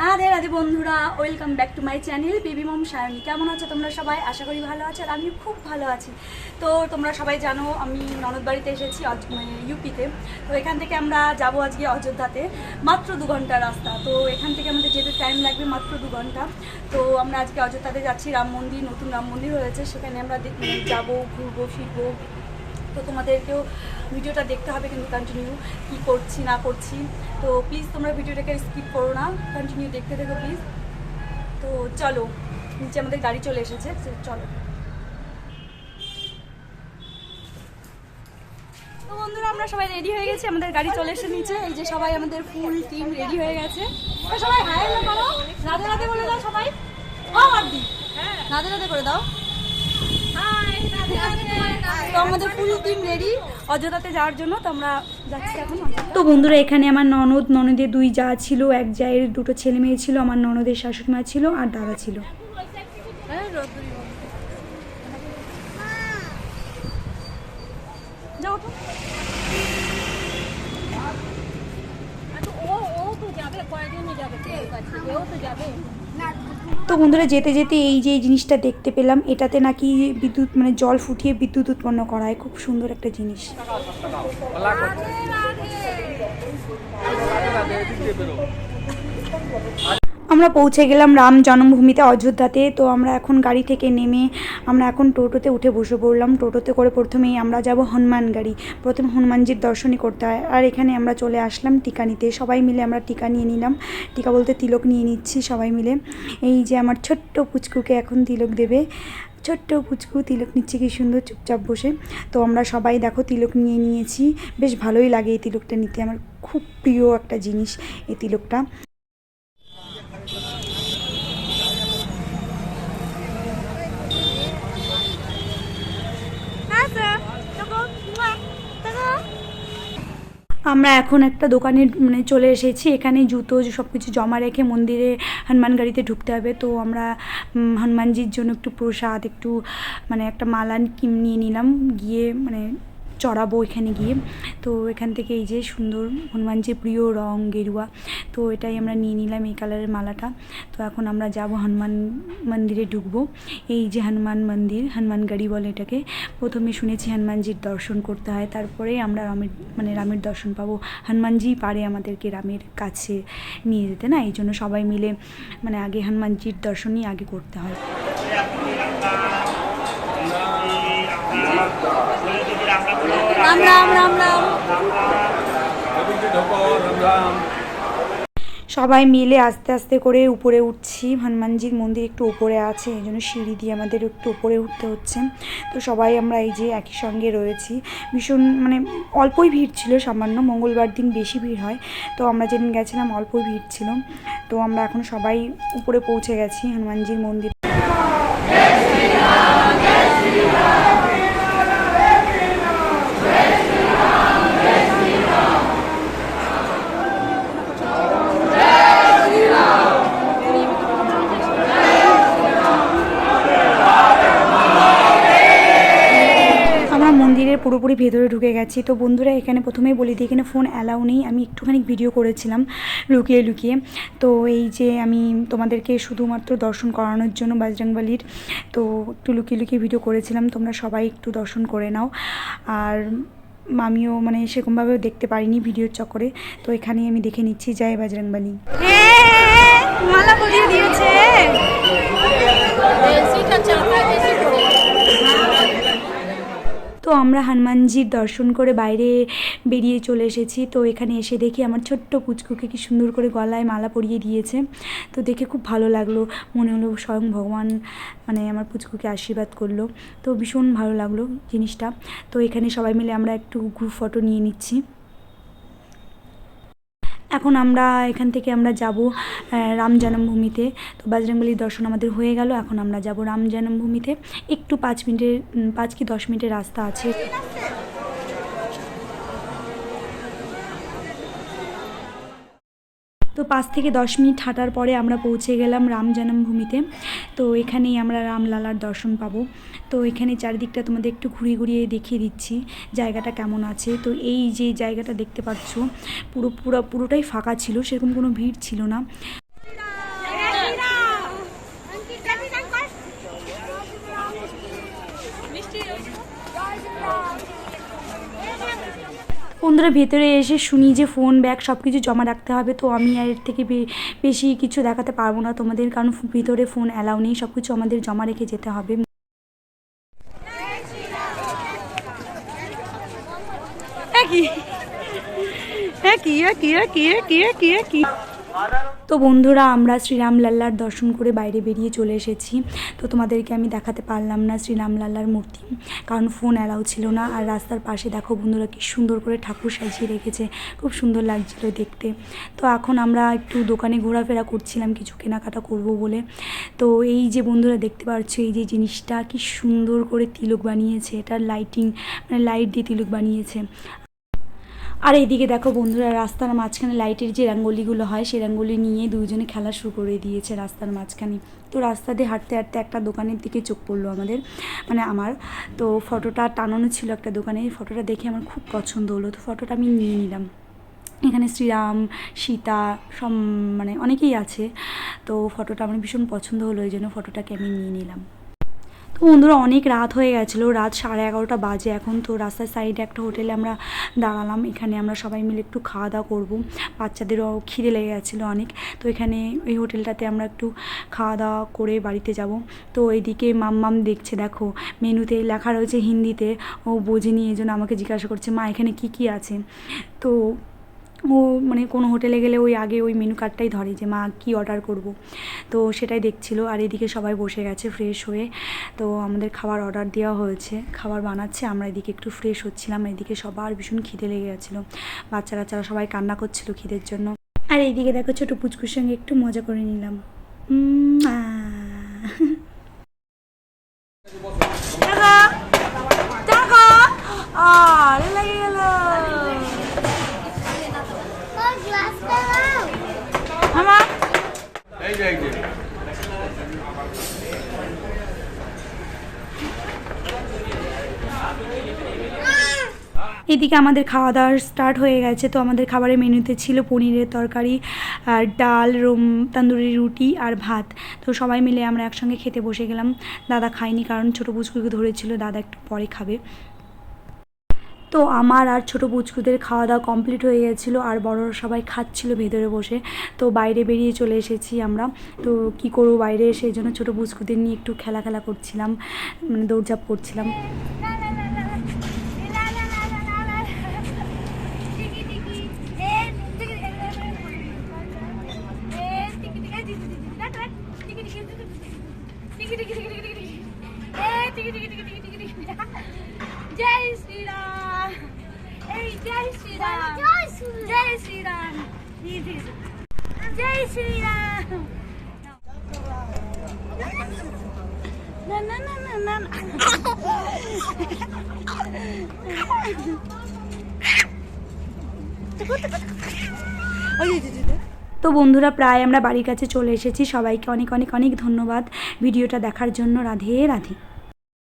রাধে রাধে বন্ধুরা welcome back to my channel baby mom Sayani. কেমন আছো তোমরা সবাই? আশা করি ভালো আছো আর আমি খুব ভালো আছি। তো তোমরা সবাই জানো, আমি ননদ বাড়িতে এসেছি মানে ইউপিতে। তো এখান থেকে আমরা যাব আজকে অযোধ্যাতে, মাত্র দু ঘণ্টা রাস্তা। তো এখান থেকে আমাদের যেতে টাইম লাগবে মাত্র দু ঘণ্টা। তো আমরা আজকে অযোধ্যাতে যাচ্ছি, রাম মন্দির, নতুন রাম মন্দির হয়েছে। সেখানে আমরা মানে যাব, ঘুরবো, ফিরবো। তো তোমাদেরকেও ভিডিওটা দেখতে হবে কিন্তু কন্টিনিউ কী করছি না করছি। তো প্লিজ তোমরা ভিডিওটাকে স্কিপ করো না কন্টিনিউ দেখতে দেখো প্লিজ তো চলো নিচে আমাদের গাড়ি চলে এসেছে চলো। তো বন্ধুরা আমরা সবাই রেডি হয়ে গেছি আমাদের গাড়ি চলে এসে নিচে। এই যে সবাই আমাদের ফুল টিম রেডি হয়ে গেছে। সবাই হাই হ্যালো করো। রাধে রাধে বলে দাও সবাই। ও মার্দি রাধে রাধে করে দাও। তো আমাদের ফুল টিম রেডি অযোধ্যাতে যাওয়ার জন্য তো আমরা যাচ্ছি এখন তো বন্ধুরা এখানে আমার ননদ ননদের দুই যা ছিল এক জায়ের দুটো ছেলে মেয়ে ছিল আমার ননদের শাশুড়ি মা ছিল আর দাদা ছিল। যাও ওঠো। তো বন্ধুরা, যেতে যেতে এই যে জিনিসটা দেখতে পেলাম, এটাতে নাকি বিদ্যুৎ মানে জল ফুটিয়ে বিদ্যুৎ উৎপন্ন করা হয় খুব সুন্দর একটা জিনিস। আমরা পৌঁছে গেলাম রাম জন্মভূমিতে অযোধ্যাতে। তো আমরা এখন গাড়ি থেকে নেমে আমরা এখন টোটোতে উঠে বসে পড়লাম। টোটোতে করে প্রথমেই আমরা যাব হনুমান গাড়ি প্রথম হনুমানজির দর্শনই করতে হয়। আর এখানে আমরা চলে আসলাম টিকা নিতে। সবাই মিলে আমরা টিকা নিয়ে নিলাম। টিকা বলতে তিলক নিয়ে নিচ্ছি সবাই মিলে। এই যে আমার ছোট্ট পুচকুকে এখন তিলক দেবে। ছোট্ট পুচকু, তিলক নিচ্ছে কি সুন্দর চুপচাপ বসে। তো আমরা সবাই দেখো তিলক নিয়ে নিয়েছি। বেশ ভালোই লাগে এই তিলকটা নিতে। আমার খুব প্রিয় একটা জিনিস এই তিলকটা। আমরা এখন একটা দোকানে মানে চলে এসেছি। এখানে জুতো সব কিছু জমা রেখে মন্দিরে হনুমান গাড়িতে ঢুকতে হবে। তো আমরা হনুমানজির জন্য একটু প্রসাদ, একটু মানে একটা মালা নিয়ে নিলাম। গিয়ে মানে চড়াবো এখানে গিয়ে। তো এখান থেকে এই যে সুন্দর হনুমানজির প্রিয় রং গেরুয়া, তো এটাই আমরা নিয়ে নিলাম এই কালারের মালাটা। তো এখন আমরা যাব হনুমান মন্দিরে ঢুকবো। এই যে হনুমান মন্দির, হনুমান গাড়ি বলে এটাকে। প্রথমে শুনেছি হনুমানজির দর্শন করতে হয়, তারপরে আমরা রামের মানে রামের দর্শন পাবো। হনুমানজি পারে আমাদেরকে রামের কাছে নিয়ে যেতে, না? এই জন্য সবাই মিলে মানে আগে হনুমানজির দর্শনই আগে করতে হয়। রাম রাম রাম রাম। সবাই মিলে আস্তে আস্তে করে উপরে উঠছি। হনুমানজির মন্দির একটু উপরে আছে, এই জন্য সিঁড়ি দিয়ে আমাদের একটু উপরে উঠতে হচ্ছে। তো সবাই আমরা এই যে একই সঙ্গে রয়েছি। ভীষণ মানে অল্পই ভিড় ছিল সামান্য, মঙ্গলবার দিন বেশি ভিড় হয়। তো আমরা যেদিন গেছিলাম অল্পই ভিড় ছিল। তো আমরা এখন সবাই উপরে পৌঁছে গেছি হনুমানজির মন্দির। ভেতরে ঢুকে গেছি। তো বন্ধুরা, এখানে প্রথমেই বলি দিই, এখানে ফোন অ্যালাউ নেই। আমি একটুখানি ভিডিও করেছিলাম, লুকিয়ে লুকিয়ে। তো এই যে আমি তোমাদেরকে শুধুমাত্র দর্শন করানোর জন্য বাজরংবালির, তো একটু লুকিয়ে লুকিয়ে ভিডিও করেছিলাম। তোমরা সবাই একটু দর্শন করে নাও। আর আমিও মানে সেরকমভাবেও দেখতে পারিনি ভিডিওর চক্করে। তো এখানেই আমি দেখে নিচ্ছি। জয় বাজরংবালি তো আমরা হনুমানজির দর্শন করে বাইরে বেরিয়ে চলে এসেছি। তো এখানে এসে দেখি আমার ছোট্ট পুচকুকে কি সুন্দর করে গলায় মালা পরিয়ে দিয়েছে। তো দেখে খুব ভালো লাগল। মনে হলো স্বয়ং ভগবান মানে আমার পুচকুকে আশীর্বাদ করল। তো ভীষণ ভালো লাগল জিনিসটা। তো এখানে সবাই মিলে আমরা একটু গ্রুপ ফটো নিয়ে নিচ্ছি। এখন আমরা এখান থেকে আমরা যাব রাম জন্মভূমিতে। তো বাজরংবলির দর্শন আমাদের হয়ে গেল, এখন আমরা যাব রাম জন্মভূমিতে। একটু পাঁচ মিনিটের পাঁচ কি দশ মিনিটের রাস্তা আছে। পাঁচ থেকে দশ মিনিট হাঁটার পরে আমরা পৌঁছে গেলাম রাম জন্মভূমিতে। তো এখানেই আমরা রামলালার দর্শন পাবো। তো এখানে চারিদিকটা তোমাদের একটু ঘুরিয়ে ঘুরিয়ে দেখিয়ে দিচ্ছি জায়গাটা কেমন আছে। তো এই যে জায়গাটা দেখতে পাচ্ছ, পুরো পুরো, পুরোটাই ফাঁকা ছিল, সেরকম কোনো ভিড় ছিল না। বন্ধুরা, ভেতরে এসে শুনি যে ফোন ব্যাগ সব কিছু জমা রাখতে হবে, তো আমি এর থেকে বেশি কিছু দেখাতে পারব না তোমাদের, কারণ ভিতরে ফোন অ্যালাউ নেই সব কিছু আমাদের জমা রেখে যেতে হবে। কি কি কি কি কি কি কি তো বন্ধুরা, আমরা শ্রীরাম লাল্লার দর্শন করে বাইরে বেরিয়ে চলে এসেছি। তো তোমাদেরকে আমি দেখাতে পারলাম না শ্রীরাম লাল্লার মূর্তি, কারণ ফোন অ্যালাউ ছিল না। আর রাস্তার পাশে দেখো বন্ধুরা, কি সুন্দর করে ঠাকুর সাজিয়ে রেখেছে। খুব সুন্দর লাগছিল দেখতে। তো এখন আমরা একটু দোকানে ঘোরাফেরা করছিলাম, কিছু কেনাকাটা করব বলে। তো এই যে বন্ধুরা, দেখতে পাচ্ছ এই যে জিনিসটা, কি সুন্দর করে তিলক বানিয়েছে। এটার লাইটিং মানে লাইট দিয়ে তিলক বানিয়েছে। আর এইদিকে দেখো বন্ধুরা, রাস্তার মাঝখানে লাইটের যে রঙ্গোলিগুলো হয়, সেই রঙ্গোলি নিয়ে দুজনে খেলা শুরু করে দিয়েছে রাস্তার মাঝখানে। তো রাস্তা দিয়ে হাঁটতে হাঁটতে একটা দোকানের দিকে চোখ পড়ল আমাদের মানে আমার। তো ফটোটা টানানো ছিল একটা দোকানে ফটোটা দেখে আমার খুব পছন্দ হলো। তো ফটোটা আমি নিয়ে নিলাম। এখানে শ্রীরাম, সীতা, সব মানে অনেকেই আছে। তো ফটোটা আমার ভীষণ পছন্দ হলো, এই জন্য ফটোটাকে আমি নিয়ে নিলাম। তো বন্ধুরা, অনেক রাত হয়ে গেছিল। রাত সাড়ে এগারোটা বাজে এখন। তো রাস্তার সাইডে একটা হোটেলে আমরা দাঁড়ালাম। এখানে আমরা সবাই মিলে একটু খাওয়া দাওয়া করব। বাচ্চাদেরও খিদে লেগে গেছিল অনেক। তো এখানে এই হোটেলটাতে আমরা একটু খাওয়া দাওয়া করে বাড়িতে যাব। তো এইদিকে মাম্মাম দেখছে, দেখো, মেনুতে লেখা রয়েছে হিন্দিতে। ও বোঝেনি, এই জন্য আমাকে জিজ্ঞাসা করছে, মা, এখানে কী কী আছে? তো ও মানে কোনো হোটেলে গেলে ওই আগে ওই মেনু কার্ডটাই ধরে যে, মা, কী অর্ডার করব? তো সেটাই দেখছিল আর এদিকে সবাই বসে গেছে ফ্রেশ হয়ে। তো আমাদের খাবার অর্ডার দেওয়া হয়েছে, খাবার বানাচ্ছে, আমরা এদিকে একটু ফ্রেশ হচ্ছিলাম, এদিকে সবার ভীষণ খিদে লেগে গেছিল। বাচ্চা কাচ্চারা সবাই কান্না করছিল খিদের জন্য। আর এইদিকে দেখো ছোটো পুচকুর সঙ্গে একটু মজা করে নিলাম। আরে লেগে গেল আমার এই যে এই যে এদিকে আমাদের খাওয়া দাওয়া স্টার্ট হয়ে গেছে। তো আমাদের খাবারের মেনুতে ছিল পনিরের তরকারি আর ডাল, রুম, তান্দুরি রুটি আর ভাত। তো সবাই মিলে আমরা একসঙ্গে খেতে বসে গেলাম। দাদা খাইনি কারণ ছোটো পুচকুকে ধরেছিল, দাদা একটু পরে খাবে। তো আমার আর ছোটো পুচকুদের খাওয়া দাওয়া কমপ্লিট হয়ে গেছিল আর বড়রা সবাই খাচ্ছিল ভেতরে বসে। তো বাইরে বেরিয়ে চলে এসেছি আমরা। তো কি করব বাইরে? এসে এই জন্য ছোটো পুচকুদের নিয়ে একটু খেলা খেলা করছিলাম মানে দৌড়ঝাঁপ করছিলাম। তো বন্ধুরা, প্রায় আমরা বাড়ির কাছে চলে এসেছি। সবাইকে অনেক অনেক অনেক ধন্যবাদ ভিডিওটা দেখার জন্য। রাধে রাধে।